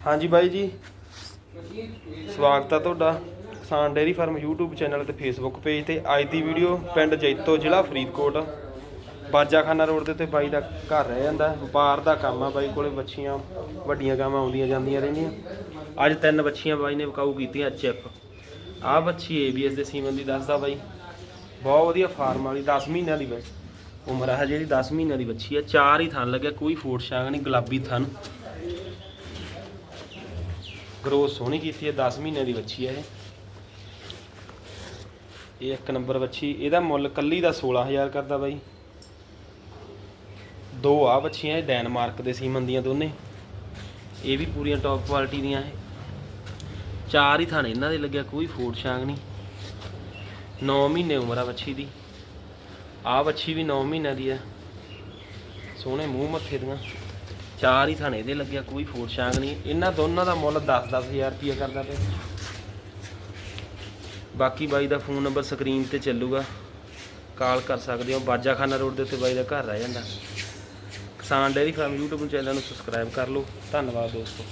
ਹਾਂਜੀ ਬਾਈ ਜੀ। ਸਵਾਗਤ ਆ ਤੁਹਾਡਾ Kisan dairy farm YouTube channel ਤੇ Facebook ਪੇਜ ਤੇ। ਅੱਜ ਦੀ ਵੀਡੀਓ ਪਿੰਡ ਜੈਤੋ ਜ਼ਿਲ੍ਹਾ ਫਰੀਦਕੋਟ, ਬਾਜਾਖਾਨਾ ਰੋਡ ਦੇ ਉੱਤੇ ਬਾਈ ਦਾ ਘਰ ਰਹਿ ਜਾਂਦਾ। ਵਪਾਰ ਦਾ ਕੰਮ ਆ ਬਾਈ ਕੋਲੇ ਬੱਚੀਆਂ ਵੱਡੀਆਂ ਗਾਵਾਂ ਆਉਂਦੀਆਂ ਜਾਂਦੀਆਂ ਰਹਿੰਦੀਆਂ। ਅੱਜ ਤਿੰਨ ਬੱਚੀਆਂ ਬਾਈ ਨੇ ਵਿਕਾਊ ਕੀਤੀਆਂ ਚਿਪ। ਆਹ ਬੱਚੀ ABS ਦੇ ਸੀਮਨ ਦੀ ਦੱਸਦਾ ਬਾਈ। ਬਹੁਤ ਵਧੀਆ ਫਾਰਮ ਵਾਲੀ 10 ਮਹੀਨਿਆਂ ਦੀ ਬਾਈ। ਉਮਰ ਆ ਜਿਹੜੀ 10 ਮਹੀਨਿਆਂ ਦੀ ਬੱਚੀ ਆ। ਚਾਰ ਹੀ ਥਣ ਲੱਗਿਆ, ਕੋਈ ਫੋਟ ਛਾਂਗ ਨਹੀਂ, ਗੁਲਾਬੀ ਥਣ। ਗਰੋਥ ਸੋਹਣੀ ਕੀਤੀ ਹੈ 10 ਮਹੀਨਿਆਂ ਦੀ ਵੱਛੀ ਹੈ ਇਹ। ਇਹ ਇੱਕ ਨੰਬਰ ਵੱਛੀ, ਇਹਦਾ ਮੁੱਲ ਕੱਲੀ ਦਾ 16000 ਕਰਦਾ ਬਾਈ। ਦੋ ਆ ਬੱਚੀਆਂ ਇਹ, ਡੈਨਮਾਰਕ ਦੇ ਸੀਮਨ ਦੀਆਂ ਦੋਨੇ। ਇਹ ਵੀ ਪੂਰੀਆਂ ਟੌਪ ਕੁਆਲਿਟੀ ਦੀਆਂ ਹੈ ਚਾਰ ਹੀ ਥਾਣੇ ਇਹਨਾਂ ਦੇ ਲੱਗਿਆ, ਕੋਈ ਫੋਟ ਛਾਂਗ ਨਹੀਂ। 9 ਮਹੀਨੇ ਉਮਰ ਆ ਬੱਚੀ ਦੀ। ਆ ਵੱਛੀ ਵੀ 9 ਮਹੀਨਿਆਂ ਦੀ ਹੈ। ਸੋਹਣੇ ਮੂੰਹ ਮੱਥੇ ਦੀਆਂ। ਚਾਰ ਹੀ ਥਾਣੇ ਇਹਦੇ ਲੱਗਿਆ, ਕੋਈ ਫੋਟ ਸ਼ਾਂਗ ਨਹੀਂ। ਇਹਨਾਂ ਦੋਨਾਂ ਦਾ ਮੁੱਲ 10-10000 ਰੁਪਏ ਕਰਦਾ ਪਿਆ। ਬਾਕੀ ਬਾਈ ਦਾ ਫੋਨ ਨੰਬਰ ਸਕਰੀਨ ਤੇ ਚੱਲੂਗਾ। ਕਾਲ ਕਰ ਸਕਦੇ ਹੋ। ਬਾਜਾਖਾਨਾ ਰੋਡ ਦੇ ਉੱਤੇ ਬਾਈ ਦਾ ਘਰ ਰਹਿ ਜਾਂਦਾ। Kisan dairy farm YouTube channel ਨੂੰ ਸਬਸਕ੍ਰਾਈਬ ਕਰ ਲਓ। ਧੰਨਵਾਦ ਦੋਸਤੋ।